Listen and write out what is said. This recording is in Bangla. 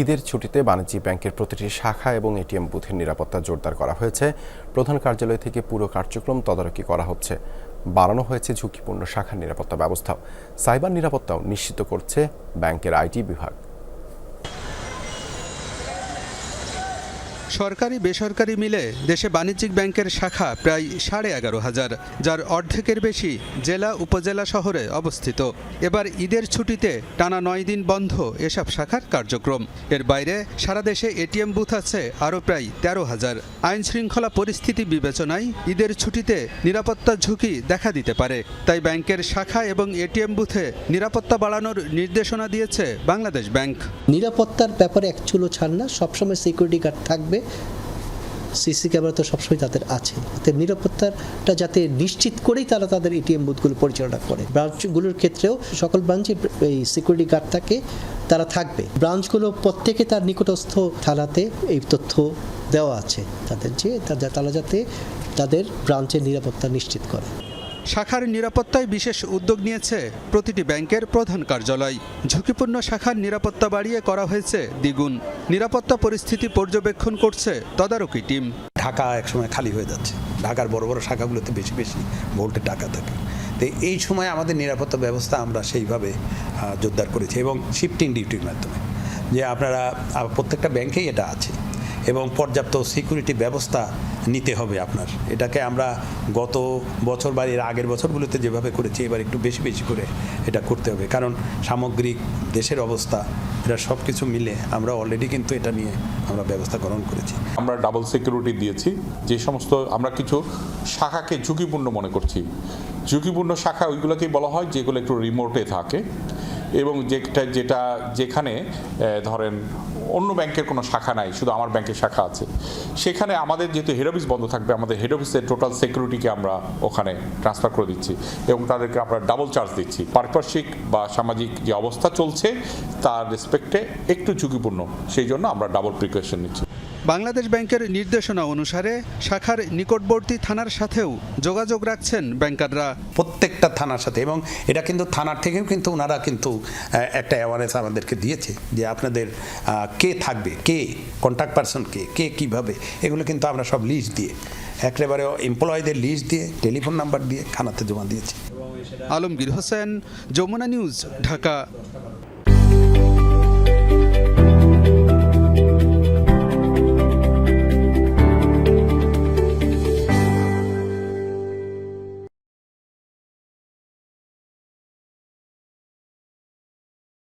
ঈদের ছুটিতে বাণিজ্যিক ব্যাংকের প্রতিটি শাখা এবং এটিএম বুথের নিরাপত্তা জোরদার করা হয়েছে। প্রধান কার্যালয় থেকে পুরো কার্যক্রম তদারকি করা হচ্ছে। বাড়ানো হয়েছে ঝুঁকিপূর্ণ শাখার নিরাপত্তা ব্যবস্থাও। সাইবার নিরাপত্তাও নিশ্চিত করছে ব্যাংকের আইটি বিভাগ। সরকারি, বেসরকারি মিলে দেশে বাণিজ্যিক ব্যাংকের শাখা প্রায় সাড়ে এগারো হাজার, যার অর্ধেকের বেশি জেলা, উপজেলা শহরে অবস্থিত। এবার ঈদের ছুটিতে টানা নয় দিন বন্ধ এসব শাখার কার্যক্রম। এর বাইরে সারা দেশে এটিএম বুথ আছে আরও প্রায় তেরো হাজার। আইন শৃঙ্খলা পরিস্থিতি বিবেচনায় ঈদের ছুটিতে নিরাপত্তা ঝুঁকি দেখা দিতে পারে। তাই ব্যাংকের শাখা এবং এটিএম বুথে নিরাপত্তা বাড়ানোর নির্দেশনা দিয়েছে বাংলাদেশ ব্যাংক। নিরাপত্তার ব্যাপারে এক চুলো ছাড় না, সবসময় সিকিউরিটি গার্ড থাকবে। সিসি ক্যামেরা তো সবসময় তাদের আছে। তাদের নিরাপত্তাটা যাতে নিশ্চিত করেই তারা তাদের এটিএম বুথগুলো পরিচালনা করে। ব্রাঞ্চগুলোর ক্ষেত্রেও সকল ব্রাঞ্চে এই সিকিউরিটি গার্ড থাকে, তারা থাকবে। ব্রাঞ্চগুলো প্রত্যেকে তার নিকটস্থ থানাতে এই তথ্য দেওয়া আছে, তাদের যে, তারা যাতে তাদের ব্রাঞ্চের নিরাপত্তা নিশ্চিত করে। শাখার নিরাপত্তায় বিশেষ উদ্যোগ নিয়েছে প্রতিটি ব্যাংকের প্রধান কার্যালয়। ঝুঁকিপূর্ণ শাখার নিরাপত্তা বাড়িয়ে করা হয়েছে দ্বিগুণ। নিরাপত্তা পরিস্থিতি পর্যবেক্ষণ করছে তদারকি টিম। ঢাকা একসময় খালি হয়ে যাচ্ছে। ঢাকার বড় বড় শাখাগুলোতে বেশি বেশি ভোল্টের টাকা থাকে। তো এই সময় আমাদের নিরাপত্তা ব্যবস্থা আমরা সেইভাবে জোরদার করেছি এবং শিফটিং ডিউটির মাধ্যমে। যে আপনারা প্রত্যেকটা ব্যাংকেই এটা আছে। এবং পর্যাপ্ত সিকিউরিটি ব্যবস্থা নিতে হবে আপনার। এটাকে আমরা গত বছর বা এর আগের বছরগুলোতে যেভাবে করেছি, এবার একটু বেশি বেশি করে এটা করতে হবে। কারণ সামগ্রিক দেশের অবস্থা এটা সব কিছু মিলে আমরা অলরেডি কিন্তু এটা নিয়ে আমরা ব্যবস্থা গ্রহণ করেছি। আমরা ডাবল সিকিউরিটি দিয়েছি। যে সমস্ত আমরা কিছু শাখাকে ঝুঁকিপূর্ণ মনে করছি। ঝুঁকিপূর্ণ শাখা ওইগুলোকেই বলা হয়, যেগুলো একটু রিমোটে থাকে। এবং যেটা যেটা যেখানে ধরেন অন্য ব্যাংকের কোনো শাখা নাই, শুধু আমার ব্যাংকের শাখা আছে। সেখানে আমাদের যেহেতু হেড অফিস বন্ধ থাকবে, আমাদের হেড অফিসের টোটাল সিকিউরিটিকে আমরা ওখানে ট্রান্সফার করে দিচ্ছি এবং তাদেরকে আমরা ডাবল চার্জ দিচ্ছি। পারিপার্শ্বিক বা সামাজিক যে অবস্থা চলছে, তার রেসপেক্টে একটু ঝুঁকিপূর্ণ, সেই জন্য আমরা ডাবল প্রিকশন নিচ্ছি। বাংলাদেশ ব্যাংকের নির্দেশনা অনুসারে শাখার নিকটবর্তী থানার সাথেও যোগাযোগ রাখছেন ব্যাংকাররা। প্রত্যেকটা থানার সাথে এবং এটা কিন্তু থানার থেকেও কিন্তু ওনারা কিন্তু একটা অ্যাওয়ারনেস আমাদেরকে দিয়েছে যে আপনাদের কে থাকবে কে কন্ট্যাক্ট পারসন কে কে কীভাবে এগুলো কিন্তু আমরা সব লিস্ট দিয়ে একেবারে এমপ্লয়ীদের লিস্ট দিয়ে টেলিফোন নাম্বার দিয়ে থানাতে জমা দিয়েছি। আলমগীর হোসেন যমুনা নিউজ ঢাকা।